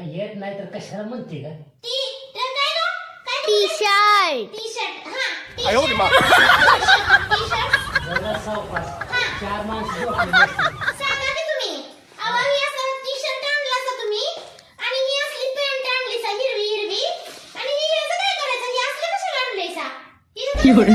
कशाला म्हणते का टी तर काय गं? काय टी शर्ट टी शर्ट हा टी 哎呦我的妈！ टी शर्ट जरा सावकाश हा. चार माणसं झोपलेली असतील. सांगा की तुम्ही अहो ही असं टी शर्ट आणला का तुम्ही आणि ही असली पॅन्ट आणली सा हिरवी हिरवी आणि ही याचं काय करायचं ही असलं कशाला आणलंय सा हिरवी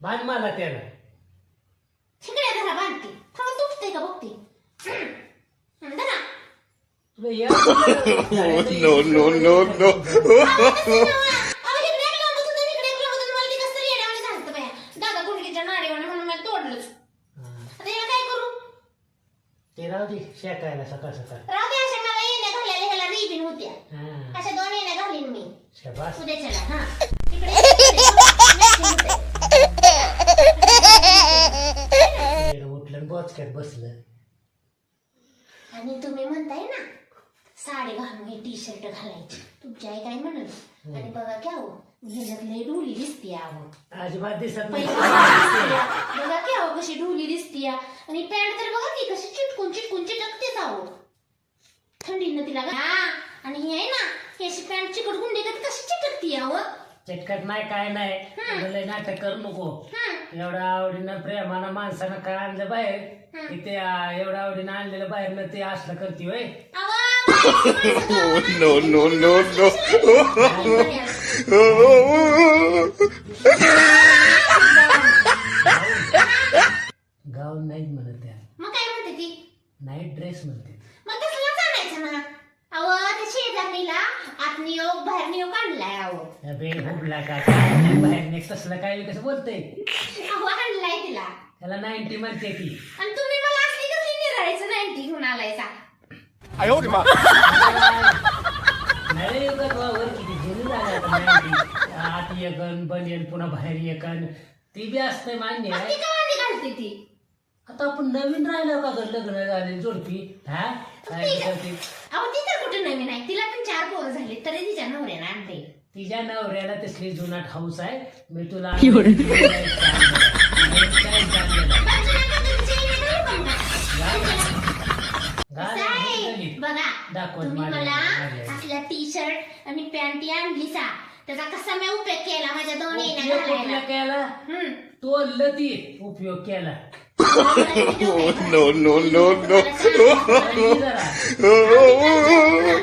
बांध मला त्याला तिकडे धरा बांधते थोडं तुटतंय का बघते? हं, धरा तुला या No no no no! अहो, इकडे एक लावत होतं, इकडे एक लावत होतं. मला ते कसं तरी येड्यावानी झालतं बाया. दादा म्हणून मला तोडलंच. आता याला काय करू? ते राहू दे शेकायला सकाळ सकाळ. राहू दे अशा मला येण्या घालायला ह्याला रिबीन होत्या. हा. अशा दोन येण्या घालीन मी. शाबास. उद्याच्याला हा तिकडे होते. तिकडे बोचक्यात बसलं. आणि तुम्ही म्हणताय ना साडी घालून हे टी शर्ट घालायची. तुमची आई काय म्हणत? आणि बघा क्या हो डोली दिसते आहो अजिबात दिसत नाही. बघा की अहो कशी ढोली दिसती आणि पॅन्ट तर बघा की कशी चिटकून चिटकून चिटकतेच आहो थंडीनं तिला हा आणि ही आहे ना ही अशी पॅन्ट चिकट गुंडी कशी चिटकती आहो चटकट नाही काय नाही हं. तुला लय नाटक करू नको. एवढ्या आवडीनं प्रेमानं माणसानं काय आणलं बाहेर हं. की ते आ, एवढ्या आवडीनं आणलेलं बाहेर न ते असलं करते होय No no no no! गाऊन नाही म्हणत त्या मग काय म्हणते ती नाईट ड्रेस म्हणते मग आणायचं ना अहो त्या शेजारणीला आत नियोग बाहेर नियोग आणलाय अहो त्या बे हुबला का काय नाही बाहेर नाही तसलं काय कसं बोलतंय अहो आणलाय तिला त्याला नाईन्टी म्हणते ती आणि तुम्ही मला असली कसली निराळायचं नाईन्टी घेऊन आलायचा 哎呦我的妈！ नाही युगात वावर किती जुनी झाली आता 90. आत एकन बनेल पुन्हा बाहेर एकन ती बी असते मान्य मग आहे ती काय घालते ती आता आपण नवीन राहिलो का गं लग्न झाले जोडपी? हा? काय ती- करते? अहो ती तर कुठे नवीन आहे? तिला पण चार पोरं झाले तरी तिच्या नवऱ्यानं आणते तिच्या नवऱ्याला तसली जुनाट हाऊस आहे. मी तुला बघा दाखव तुम्ही मला माझ्या. असल्या टी शर्ट आणि पॅन्ट आणली सा. त्याचा कसा मी उपयोग केला? माझ्या दोन येण्या उपयोग घालायला. केला? हम्म. तो लती उपयोग केला. No no no no! आणि जरा Oh